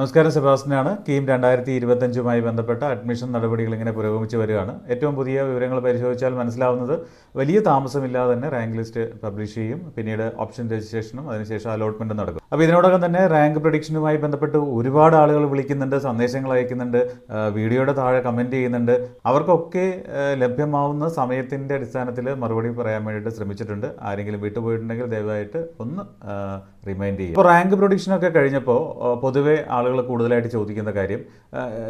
നമസ്കാരം സെബാസ്റ്റിനാണ് കീം രണ്ടായിരത്തി ഇരുപത്തഞ്ചുമായി ബന്ധപ്പെട്ട അഡ്മിഷൻ നടപടികൾ ഇങ്ങനെ പുരോഗമിച്ച് വരികയാണ്. ഏറ്റവും പുതിയ വിവരങ്ങൾ പരിശോധിച്ചാൽ മനസ്സിലാവുന്നത് വലിയ താമസമില്ലാതെ തന്നെ റാങ്ക് ലിസ്റ്റ് പബ്ലിഷ് ചെയ്യും. പിന്നീട് ഓപ്ഷൻ രജിസ്ട്രേഷനും അതിനുശേഷം അലോട്ട്മെന്റും നടക്കും. അപ്പോൾ ഇതിനോടകം തന്നെ റാങ്ക് പ്രഡിക്ഷനുമായി ബന്ധപ്പെട്ട് ഒരുപാട് ആളുകൾ വിളിക്കുന്നുണ്ട് സന്ദേശങ്ങൾ അയക്കുന്നുണ്ട് വീഡിയോയുടെ താഴെ കമന്റ് ചെയ്യുന്നുണ്ട്. അവർക്കൊക്കെ ലഭ്യമാവുന്ന സമയത്തിന്റെ അടിസ്ഥാനത്തിൽ മറുപടി പറയാൻ വേണ്ടിയിട്ട് ശ്രമിച്ചിട്ടുണ്ട്. ആരെങ്കിലും വിട്ടുപോയിട്ടുണ്ടെങ്കിൽ ദയവായിട്ട് ഒന്ന് റിമൈൻഡ് ചെയ്യും ഇപ്പോൾ റാങ്ക് പ്രൊഡിക്ഷനൊക്കെ കഴിഞ്ഞപ്പോൾ പൊതുവേ ആളുകൾ കൂടുതലായിട്ട് ചോദിക്കുന്ന കാര്യം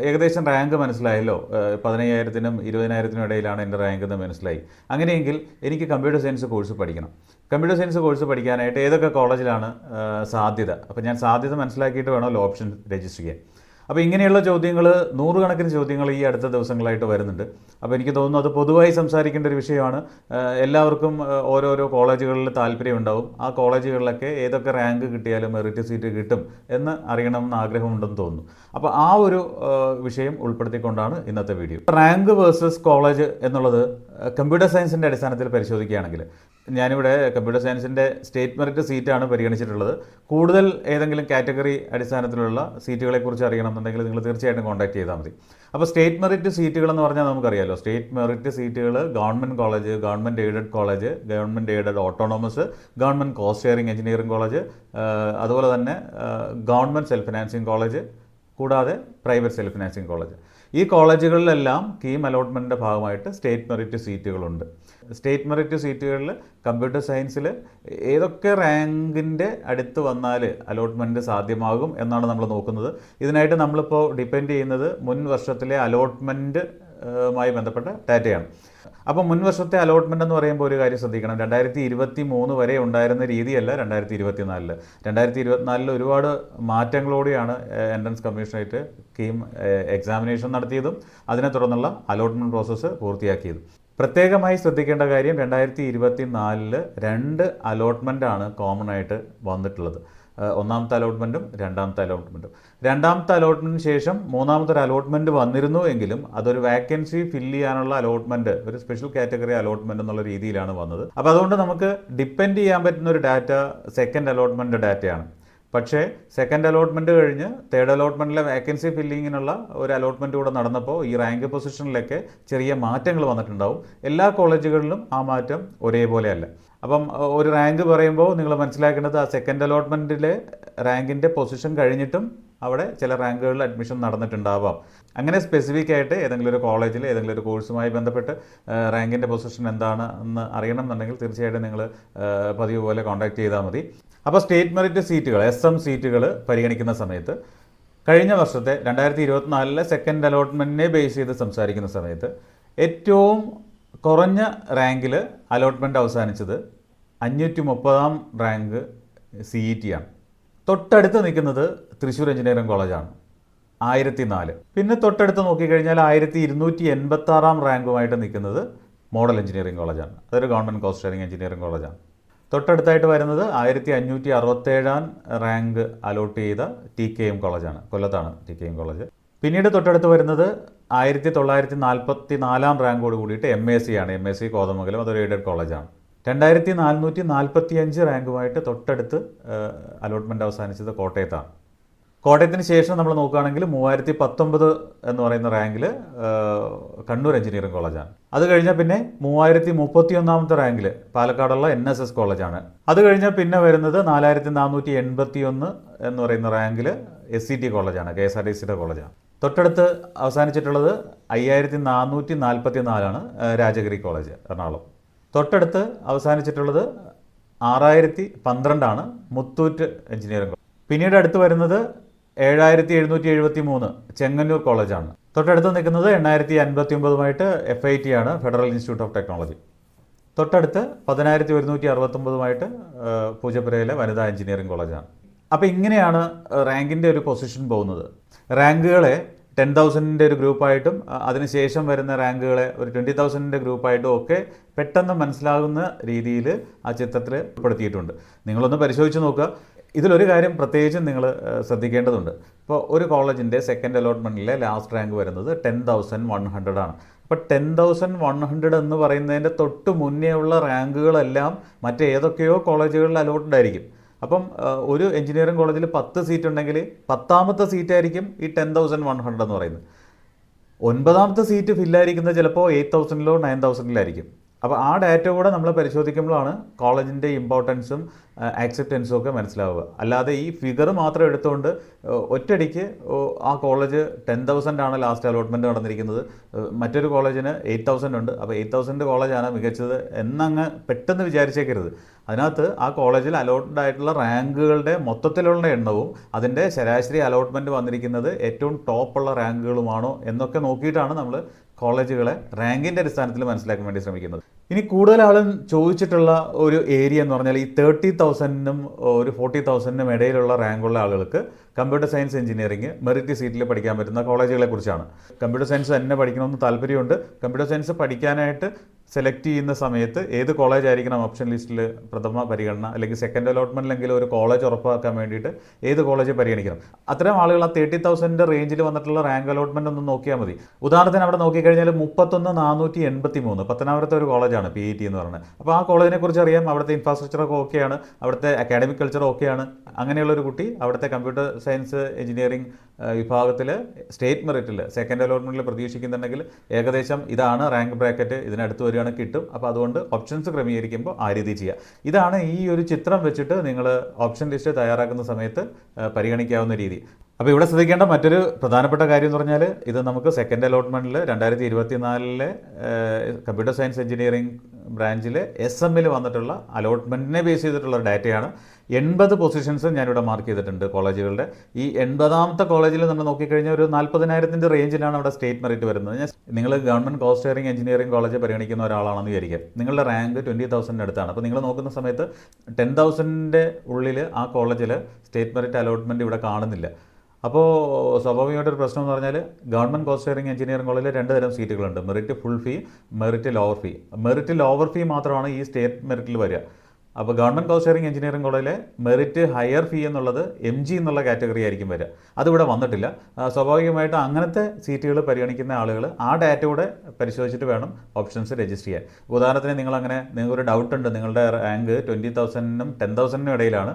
ഏകദേശം റാങ്ക് മനസ്സിലായല്ലോ. പതിനയ്യായിരത്തിനും ഇരുപതിനായിരത്തിനും ഇടയിലാണ് എന്റെ റാങ്ക് എന്ന് മനസ്സിലായി. അങ്ങനെയെങ്കിൽ എനിക്ക് കമ്പ്യൂട്ടർ സയൻസ് കോഴ്സ് പഠിക്കണം. കമ്പ്യൂട്ടർ സയൻസ് കോഴ്സ് പഠിക്കാനായിട്ട് ഏതൊക്കെ കോളേജിലാണ് സാധ്യത? അപ്പോൾ ഞാൻ സാധ്യത മനസ്സിലാക്കിയിട്ട് വേണമല്ലോ ഓപ്ഷൻ രജിസ്റ്റർ ചെയ്യാൻ. അപ്പോൾ ഇങ്ങനെയുള്ള ചോദ്യങ്ങൾ നൂറുകണക്കിന് ചോദ്യങ്ങൾ ഈ അടുത്ത ദിവസങ്ങളായിട്ട് വരുന്നുണ്ട്. അപ്പോൾ എനിക്ക് തോന്നുന്നു അത് പൊതുവായി സംസാരിക്കേണ്ട ഒരു വിഷയമാണ്. എല്ലാവർക്കും ഓരോരോ കോളേജുകളിൽ താല്പര്യം ഉണ്ടാവും. ആ കോളേജുകളിലൊക്കെ ഏതൊക്കെ റാങ്ക് കിട്ടിയാലും മെറിറ്റ് സീറ്റ് കിട്ടും എന്ന് അറിയണമെന്ന് ആഗ്രഹമുണ്ടെന്ന് തോന്നുന്നു. അപ്പോൾ ആ ഒരു വിഷയം ഉൾപ്പെടുത്തിക്കൊണ്ടാണ് ഇന്നത്തെ വീഡിയോ. റാങ്ക് വേഴ്സസ് കോളേജ് എന്നുള്ളത് കമ്പ്യൂട്ടർ സയൻസിന്റെ അടിസ്ഥാനത്തിൽ പരിശോധിക്കുകയാണെങ്കിൽ ഞാനിവിടെ കമ്പ്യൂട്ടർ സയൻസിന്റെ സ്റ്റേറ്റ് മെറിറ്റ് സീറ്റാണ് പരിഗണിച്ചിട്ടുള്ളത്. കൂടുതൽ ഏതെങ്കിലും കാറ്റഗറി അടിസ്ഥാനത്തിലുള്ള സീറ്റുകളെക്കുറിച്ച് അറിയണമെന്നുണ്ടെങ്കിൽ നിങ്ങൾ തീർച്ചയായിട്ടും കോൺടാക്ട് ചെയ്താൽ മതി. അപ്പോൾ സ്റ്റേറ്റ് മെറിറ്റ് സീറ്റുകളെന്ന് പറഞ്ഞാൽ നമുക്കറിയാമല്ലോ സ്റ്റേറ്റ് മെറിറ്റ് സീറ്റുകൾ government college government aided college government aided autonomous government cost sharing engineering college അതുപോലെ തന്നെ ഗവൺമെന്റ് സെൽഫ് ഫിനാൻസിങ് കോളേജ് കൂടാതെ പ്രൈവറ്റ് സെൽഫ് ഫിനാൻസിങ് കോളേജ്. ഈ കോളേജുകളിലെല്ലാം കീം അലോട്ട്മെന്റിന്റെ ഭാഗമായിട്ട് സ്റ്റേറ്റ് മെറിറ്റ് സീറ്റുകളുണ്ട്. സ്റ്റേറ്റ് മെറിറ്റ് സീറ്റുകളിൽ കമ്പ്യൂട്ടർ സയൻസിൽ ഏതൊക്കെ റാങ്കിന്റെ അടുത്ത് വന്നാൽ അലോട്ട്മെന്റ് സാധ്യമാകും എന്നാണ് നമ്മൾ നോക്കുന്നത്. ഇതിനായിട്ട് നമ്മളിപ്പോൾ ഡിപ്പെൻഡ് ചെയ്യുന്നത് മുൻ വർഷത്തിലെ അലോട്ട്മെന്റ് മായി ബന്ധപ്പെട്ട ഡാറ്റയാണ്. അപ്പോൾ മുൻ വർഷത്തെ അലോട്ട്മെന്റ് എന്ന് പറയുമ്പോൾ ഒരു കാര്യം ശ്രദ്ധിക്കണം. രണ്ടായിരത്തി ഇരുപത്തി മൂന്ന് വരെ ഉണ്ടായിരുന്ന രീതിയല്ല രണ്ടായിരത്തി ഇരുപത്തി നാലിൽ രണ്ടായിരത്തി ഇരുപത്തിനാലിൽ ഒരുപാട് മാറ്റങ്ങളോടെയാണ് എൻട്രൻസ് കമ്മീഷനായിട്ട് കീം എക്സാമിനേഷൻ നടത്തിയതും അതിനെ തുടർന്നുള്ള അലോട്ട്മെന്റ് പ്രോസസ്സ് പൂർത്തിയാക്കിയതും. പ്രത്യേകമായി ശ്രദ്ധിക്കേണ്ട കാര്യം രണ്ടായിരത്തി ഇരുപത്തി നാലിൽ രണ്ട് ആണ് കോമൺ ആയിട്ട് വന്നിട്ടുള്ളത്. ഒന്നാമത്തെ അലോട്ട്മെന്റും രണ്ടാമത്തെ അലോട്ട്മെന്റും രണ്ടാമത്തെ അലോട്ട്മെന്റിന് ശേഷം മൂന്നാമത്തെ ഒരു അലോട്ട്മെന്റ് വന്നിരുന്നു എങ്കിലും അതൊരു വാക്കൻസി ഫില്ല് ചെയ്യാനുള്ള അലോട്ട്മെന്റ് ഒരു സ്പെഷ്യൽ കാറ്റഗറി അലോട്ട്മെന്റ് എന്നുള്ള രീതിയിലാണ് വന്നത്. അപ്പോൾ അതുകൊണ്ട് നമുക്ക് ഡിപ്പെൻഡ് ചെയ്യാൻ പറ്റുന്ന ഒരു ഡാറ്റ സെക്കൻഡ് അലോട്ട്മെന്റ് ഡാറ്റയാണ് പക്ഷേ സെക്കൻഡ് അലോട്ട്മെന്റ് കഴിഞ്ഞ് തേർഡ് അലോട്ട്മെന്റിലെ വേക്കൻസി ഫില്ലിങ്ങിനുള്ള ഒരു അലോട്ട്മെന്റ് കൂടെ നടന്നപ്പോൾ ഈ റാങ്ക് പൊസിഷനിലൊക്കെ ചെറിയ മാറ്റങ്ങൾ വന്നിട്ടുണ്ടാവും. എല്ലാ കോളേജുകളിലും ആ മാറ്റം ഒരേപോലെയല്ല. അപ്പം ഒരു റാങ്ക് പറയുമ്പോൾ നിങ്ങൾ മനസ്സിലാക്കേണ്ടത് ആ സെക്കൻഡ് അലോട്ട്മെന്റിലെ റാങ്കിന്റെ പൊസിഷൻ കഴിഞ്ഞിട്ടും അവിടെ ചില റാങ്കുകളിൽ അഡ്മിഷൻ നടന്നിട്ടുണ്ടാവാം. അങ്ങനെ സ്പെസിഫിക് ആയിട്ട് ഏതെങ്കിലും ഒരു കോളേജിൽ ഏതെങ്കിലും ഒരു കോഴ്സുമായി ബന്ധപ്പെട്ട് റാങ്കിന്റെ പൊസിഷൻ എന്താണ് എന്ന് അറിയണം എന്നുണ്ടെങ്കിൽ തീർച്ചയായിട്ടും നിങ്ങൾ പതിവ് പോലെ കോൺടാക്ട് ചെയ്താൽ മതി. അപ്പോൾ സ്റ്റേറ്റ് മെറിറ്റ് സീറ്റുകൾ എസ് എം സീറ്റുകൾ പരിഗണിക്കുന്ന സമയത്ത് കഴിഞ്ഞ വർഷത്തെ രണ്ടായിരത്തി ഇരുപത്തിനാലിലെ സെക്കൻഡ് അലോട്ട്മെന്റിനെ ബേസ് ചെയ്ത് സംസാരിക്കുന്ന സമയത്ത് ഏറ്റവും കുറഞ്ഞ റാങ്കിൽ അലോട്ട്മെന്റ് അവസാനിച്ചത് അഞ്ഞൂറ്റി മുപ്പതാം റാങ്ക് സി ഇ ടി ആണ്. തൊട്ടടുത്ത് നിൽക്കുന്നത് തൃശ്ശൂർ എഞ്ചിനീയറിംഗ് കോളേജാണ് ആയിരത്തി നാല് പിന്നെ തൊട്ടടുത്ത് നോക്കിക്കഴിഞ്ഞാൽ ആയിരത്തി ഇരുന്നൂറ്റി എൺപത്താറാം റാങ്കുമായിട്ട് നിൽക്കുന്നത് മോഡൽ എഞ്ചിനീയറിംഗ് കോളേജാണ് അതൊരു ഗവൺമെന്റ് കോസ്റ്റ് ഷെയറിംഗ് എഞ്ചിനീയറിംഗ് കോളേജാണ് തൊട്ടടുത്തായിട്ട് വരുന്നത് ആയിരത്തി അഞ്ഞൂറ്റി അറുപത്തേഴാം റാങ്ക് അലോട്ട് ചെയ്ത ടി കെ എം കോളേജാണ് കൊല്ലത്താണ് ടി കെ എം കോളേജ്. പിന്നീട് തൊട്ടടുത്ത് വരുന്നത് ആയിരത്തി തൊള്ളായിരത്തി നാൽപ്പത്തി നാലാം റാങ്കോട് കൂടിയിട്ട് എം എ സി ആണ് എം എ സി കോതമംഗലം അതൊരു എയ്ഡഡ് കോളേജാണ്. രണ്ടായിരത്തി നാനൂറ്റി നാൽപ്പത്തി അഞ്ച് റാങ്കുമായിട്ട് തൊട്ടടുത്ത് അലോട്ട്മെന്റ് അവസാനിച്ചത് കോട്ടയത്താണ്. കോട്ടയത്തിന് ശേഷം നമ്മൾ നോക്കുകയാണെങ്കിൽ മൂവായിരത്തി പത്തൊമ്പത് എന്ന് പറയുന്ന റാങ്കിൽ കണ്ണൂർ എഞ്ചിനീയറിംഗ് കോളേജാണ്. അത് കഴിഞ്ഞാൽ പിന്നെ മൂവായിരത്തി മുപ്പത്തി ഒന്നാമത്തെ റാങ്കിൽ പാലക്കാടുള്ള എൻ എസ് എസ് കോളേജാണ്. അത് കഴിഞ്ഞാൽ പിന്നെ വരുന്നത് നാലായിരത്തി നാനൂറ്റി എൺപത്തി ഒന്ന് എന്ന് പറയുന്ന റാങ്കിൽ എസ് സി ടി കോളേജാണ് കെ എസ് ആർ ടി സിയുടെ കോളേജാണ്. തൊട്ടടുത്ത് അവസാനിച്ചിട്ടുള്ളത് അയ്യായിരത്തി നാനൂറ്റി നാൽപ്പത്തി നാലാണ് രാജഗിരി കോളേജ് എറണാകുളം. തൊട്ടടുത്ത് അവസാനിച്ചിട്ടുള്ളത് ആറായിരത്തി പന്ത്രണ്ടാണ് മുത്തൂറ്റ് എഞ്ചിനീയറിംഗ് പിന്നീട് അടുത്ത് വരുന്നത് ഏഴായിരത്തി എഴുന്നൂറ്റി എഴുപത്തി മൂന്ന് ചെങ്ങന്നൂർ കോളേജാണ്. തൊട്ടടുത്ത് നിൽക്കുന്നത് എണ്ണായിരത്തി അൻപത്തി ഒമ്പതുമായിട്ട് എഫ് ഐ ടി ആണ് ഫെഡറൽ ഇൻസ്റ്റിറ്റ്യൂട്ട് ഓഫ് ടെക്നോളജി തൊട്ടടുത്ത് പതിനായിരത്തി ഒരുന്നൂറ്റി അറുപത്തൊമ്പതുമായിട്ട് പൂജപ്പുരയിലെ വനിതാ എഞ്ചിനീയറിംഗ് കോളേജാണ്. അപ്പോൾ ഇങ്ങനെയാണ് റാങ്കിന്റെ ഒരു പൊസിഷൻ പോകുന്നത്. റാങ്കുകളെ ടെൻ തൗസൻഡിന്റെ ഒരു ഗ്രൂപ്പായിട്ടും അതിനുശേഷം വരുന്ന റാങ്കുകളെ ഒരു ട്വന്റി തൗസൻഡിന്റെ ഗ്രൂപ്പായിട്ടും ഒക്കെ പെട്ടെന്ന് മനസ്സിലാകുന്ന രീതിയിൽ ആ ചിത്രത്തിൽ ഉൾപ്പെടുത്തിയിട്ടുണ്ട്. നിങ്ങളൊന്ന് പരിശോധിച്ച് നോക്കുക. ഇതിലൊരു കാര്യം പ്രത്യേകിച്ചും നിങ്ങൾ ശ്രദ്ധിക്കേണ്ടതുണ്ട്. ഇപ്പോൾ ഒരു കോളേജിന്റെ സെക്കൻഡ് അലോട്ട്മെന്റിലെ ലാസ്റ്റ് റാങ്ക് വരുന്നത് ടെൻ തൗസൻഡ് വൺ ഹൺഡ്രഡ് ആണ്. അപ്പോൾ ടെൻ തൗസൻഡ് വൺ ഹൺഡ്രഡ് എന്ന് പറയുന്നതിന്റെ തൊട്ട് മുന്നേ ഉള്ള റാങ്കുകളെല്ലാം മറ്റേതൊക്കെയോ കോളേജുകളിൽ അലോട്ട്ഡ് ആയിരിക്കും. അപ്പം ഒരു എഞ്ചിനീയറിംഗ് കോളേജിൽ പത്ത് സീറ്റ് ഉണ്ടെങ്കിൽ പത്താമത്തെ സീറ്റായിരിക്കും ഈ ടെൻ തൗസൻഡ് വൺ ഹൺഡ്രഡ് എന്ന് പറയുന്നത്. ഒൻപതാമത്തെ സീറ്റ് ഫില്ലായിരിക്കുന്നത് ചിലപ്പോൾ എയ്റ്റ് തൗസൻഡിലോ നയൻ തൗസൻഡിലായിരിക്കും അപ്പോൾ ആ ഡാറ്റ കൂടെ നമ്മൾ പരിശോധിക്കുമ്പോഴാണ് കോളേജിന്റെ ഇമ്പോർട്ടൻസും ആക്സെപ്റ്റൻസും ഒക്കെ മനസ്സിലാവുക. അല്ലാതെ ഈ ഫിഗർ മാത്രം എടുത്തുകൊണ്ട് ഒറ്റയടിക്ക് ആ കോളേജ് ടെൻ തൗസൻഡ് ആണ് ലാസ്റ്റ് അലോട്ട്മെന്റ് നടന്നിരിക്കുന്നത്. മറ്റൊരു കോളേജിന് എയ്റ്റ് തൗസൻഡ് ഉണ്ട്. അപ്പോൾ എയ്റ്റ് തൗസൻഡ് കോളേജാണ് മികച്ചത് എന്നങ്ങ് പെട്ടെന്ന് വിചാരിച്ചേക്കരുത്. അതിനകത്ത് ആ കോളേജിൽ അലോട്ട്ഡ് ആയിട്ടുള്ള റാങ്കുകളുടെ മൊത്തത്തിലുള്ള എണ്ണവും അതിന്റെ ശരാശരി അലോട്ട്മെന്റ് വന്നിരിക്കുന്നത് ഏറ്റവും ടോപ്പുള്ള റാങ്കുകളുമാണോ എന്നൊക്കെ നോക്കിയിട്ടാണ് നമ്മൾ കോളേജുകളെ റാങ്കിന്റെ അടിസ്ഥാനത്തിൽ മനസ്സിലാക്കാൻ വേണ്ടി ശ്രമിക്കുന്നത്. ഇനി കൂടുതൽ ആളും ചോദിച്ചിട്ടുള്ള ഒരു ഏരിയ എന്ന് പറഞ്ഞാൽ ഈ തേർട്ടി തൗസൻഡിനും ഒരു ഫോർട്ടി തൗസൻഡിനും ഇടയിലുള്ള റാങ്കുള്ള ആളുകൾക്ക് കമ്പ്യൂട്ടർ സയൻസ് എഞ്ചിനീയറിംഗ് മെറിറ്റ് സീറ്റിൽ പഠിക്കാൻ പറ്റുന്ന കോളേജുകളെ കുറിച്ചാണ്. കമ്പ്യൂട്ടർ സയൻസ് തന്നെ പഠിക്കണമെന്ന് താല്പര്യമുണ്ട്. കമ്പ്യൂട്ടർ സയൻസ് പഠിക്കാനായിട്ട് സെലക്ട് ചെയ്യുന്ന സമയത്ത് ഏത് കോളേജ് ആയിരിക്കണം ഓപ്ഷൻ ലിസ്റ്റിൽ പ്രഥമ പരിഗണന അല്ലെങ്കിൽ സെക്കൻഡ് അലോട്ട്മെന്റിലെങ്കിലും ഒരു കോളേജ് ഉറപ്പാക്കാൻ വേണ്ടിയിട്ട് ഏത് കോളേജ് പരിഗണിക്കണം? അത്തരം ആളുകൾ ആ തേർട്ടി തൗസൻഡിന്റെ റേഞ്ചിൽ വന്നിട്ടുള്ള റാങ്ക് അലോട്ട്മെന്റ് ഒന്ന് നോക്കിയാൽ മതി. ഉദാഹരണത്തിന് അവിടെ നോക്കിക്കഴിഞ്ഞാൽ മുപ്പത്തൊന്ന് നാനൂറ്റി എൺപത്തി മൂന്ന് പത്തനാപുരത്തെ ഒരു കോളേജാണ് പി ഇ ടി എന്ന് പറയുന്നത് അപ്പോൾ ആ കോളേജിനെ കുറിച്ച് അറിയാം. അവിടുത്തെ ഇൻഫ്രാസ്ട്രക്ചറൊക്കെ ഓക്കെയാണ് അവിടുത്തെ അക്കാഡമിക് കൾച്ചർ ഓക്കെയാണ് അങ്ങനെയുള്ള ഒരു കുട്ടി അവിടുത്തെ കമ്പ്യൂട്ടർ സയൻസ് എഞ്ചിനീയറിംഗ് വിഭാഗത്തിൽ സ്റ്റേറ്റ് മെറിറ്റിൽ സെക്കൻഡ് അലോട്ട്മെന്റിൽ പ്രതീക്ഷിക്കുന്നുണ്ടെങ്കിൽ ഏകദേശം ഇതാണ് റാങ്ക് ബ്രാക്കറ്റ് ഇതിനടുത്ത് വരികയാണെങ്കിൽ കിട്ടും. അപ്പോൾ അതുകൊണ്ട് ഓപ്ഷൻസ് ക്രമീകരിക്കുമ്പോൾ ആ രീതി ചെയ്യുക. ഇതാണ് ഈ ഒരു ചിത്രം വെച്ചിട്ട് നിങ്ങൾ ഓപ്ഷൻ ലിസ്റ്റ് തയ്യാറാക്കുന്ന സമയത്ത് പരിഗണിക്കാവുന്ന രീതി. അപ്പോൾ ഇവിടെ ശ്രദ്ധിക്കേണ്ട മറ്റൊരു പ്രധാനപ്പെട്ട കാര്യം എന്ന് പറഞ്ഞാൽ ഇത് നമുക്ക് സെക്കൻഡ് അലോട്ട്മെന്റിൽ രണ്ടായിരത്തി ഇരുപത്തി നാലിലെ കമ്പ്യൂട്ടർ സയൻസ് എഞ്ചിനീയറിംഗ് ബ്രാഞ്ചിൽ എസ് എമ്മിൽ വന്നിട്ടുള്ള അലോട്ട്മെന്റിനെ ബേസ് ചെയ്തിട്ടുള്ള ഡാറ്റയാണ് എൺപത് പൊസിഷൻസ് ഞാനിവിടെ മാർക്ക് ചെയ്തിട്ടുണ്ട് കോളേജുകളുടെ. ഈ എൺപതാമത്തെ കോളേജിൽ നമ്മൾ നോക്കിക്കഴിഞ്ഞാൽ ഒരു നാൽപ്പതിനായിരത്തിന്റെ റേഞ്ചിലാണ് അവിടെ സ്റ്റേറ്റ് മെറിറ്റ് വരുന്നത്. ഞാൻ നിങ്ങൾ government cost sharing engineering college പരിഗണിക്കുന്ന ഒരാളാണെന്ന് വിചാരിക്കാം. നിങ്ങളുടെ റാങ്ക് ട്വന്റി തൗസൻഡിന്റെ അടുത്താണ്. അപ്പോൾ നിങ്ങൾ നോക്കുന്ന സമയത്ത് ടെൻ തൗസൻഡിന്റെ ഉള്ളിൽ ആ കോളേജിൽ സ്റ്റേറ്റ് മെറിറ്റ് അലോട്ട്മെന്റ് ഇവിടെ കാണുന്നില്ല. അപ്പോൾ സ്വാഭാവികമായിട്ടൊരു പ്രശ്നം എന്ന് പറഞ്ഞാൽ ഗവൺമെന്റ് കോസ്റ്റ് കോസ്റ്ററിംഗ് എഞ്ചിനീയറിംഗ് കോളേജിൽ രണ്ട് തരം സീറ്റുകളുണ്ട്. Merit full fee merit lower fee merit lower fee മാത്രമാണ് ഈ സ്റ്റേറ്റ് മെറിറ്റിൽ വരിക. അപ്പോൾ government cost cost sharing engineering കോളേജിലെ മെറിറ്റ് ഹയർ ഫീ എന്നുള്ളത് എം ജി എന്നുള്ള കാറ്റഗറി ആയിരിക്കും വരിക. അതിവിടെ വന്നിട്ടില്ല. സ്വാഭാവികമായിട്ട് അങ്ങനത്തെ സീറ്റുകൾ പരിഗണിക്കുന്ന ആളുകൾ ആ ഡാറ്റ കൂടെ പരിശോധിച്ചിട്ട് വേണം ഓപ്ഷൻസ് രജിസ്റ്റർ ചെയ്യാൻ. ഉദാഹരണത്തിന് നിങ്ങൾ അങ്ങനെ നിങ്ങൾക്കൊരു ഡൗട്ട് ഉണ്ട്. നിങ്ങളുടെ റാങ്ക് ട്വന്റി തൗസൻഡിനും ടെൻ തൗസൻഡിനും ഇടയിലാണ്.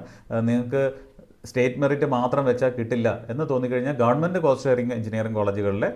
നിങ്ങൾക്ക് സ്റ്റേറ്റ് മെറിറ്റ് മാത്രം വെച്ചാൽ കിട്ടില്ല എന്ന് തോന്നിക്കഴിഞ്ഞാൽ ഗവൺമെന്റ് കോസ്റ്റ് ഷെയറിംഗ് എഞ്ചിനീയറിംഗ് കോളേജുകളിലെ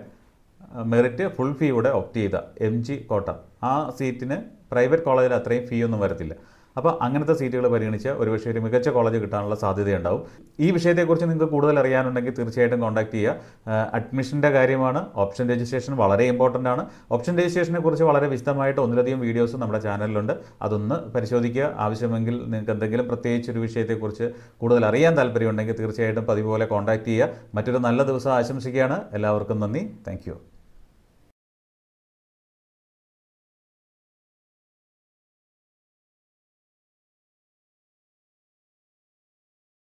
മെറിറ്റ് ഫുൾ ഫീ കൂടെ ഒപ്റ്റ് ചെയ്ത. എം ജി കോട്ട. ആ സീറ്റിന് പ്രൈവറ്റ് കോളേജിൽ അത്രയും ഫീ ഒന്നും വരത്തില്ല. അപ്പോൾ അങ്ങനത്തെ സീറ്റുകൾ പരിഗണിച്ച് ഒരുപക്ഷെ ഒരു മികച്ച കോളേജ് കിട്ടാനുള്ള സാധ്യതയുണ്ടാവും. ഈ വിഷയത്തെക്കുറിച്ച് നിങ്ങൾക്ക് കൂടുതൽ അറിയാനുണ്ടെങ്കിൽ തീർച്ചയായിട്ടും കോൺടാക്ട് ചെയ്യുക. അഡ്മിഷന്റെ കാര്യമാണ്. ഓപ്ഷൻ രജിസ്ട്രേഷൻ വളരെ ഇമ്പോർട്ടന്റ് ആണ്. ഓപ്ഷൻ രജിസ്ട്രേഷനെ കുറിച്ച് വളരെ വിശദമായിട്ട് ഒന്നിലധികം വീഡിയോസ് നമ്മുടെ ചാനലിലുണ്ട്. അതൊന്ന് പരിശോധിക്കുക. ആവശ്യമെങ്കിൽ നിങ്ങൾക്ക് എന്തെങ്കിലും പ്രത്യേകിച്ച് ഒരു വിഷയത്തെക്കുറിച്ച് കൂടുതൽ അറിയാൻ താല്പര്യമുണ്ടെങ്കിൽ തീർച്ചയായിട്ടും പതിപോലെ പോലെ കോൺടാക്ട് ചെയ്യുക. മറ്റൊരു നല്ല ദിവസം ആശംസിക്കുകയാണ്. എല്ലാവർക്കും നന്ദി. താങ്ക്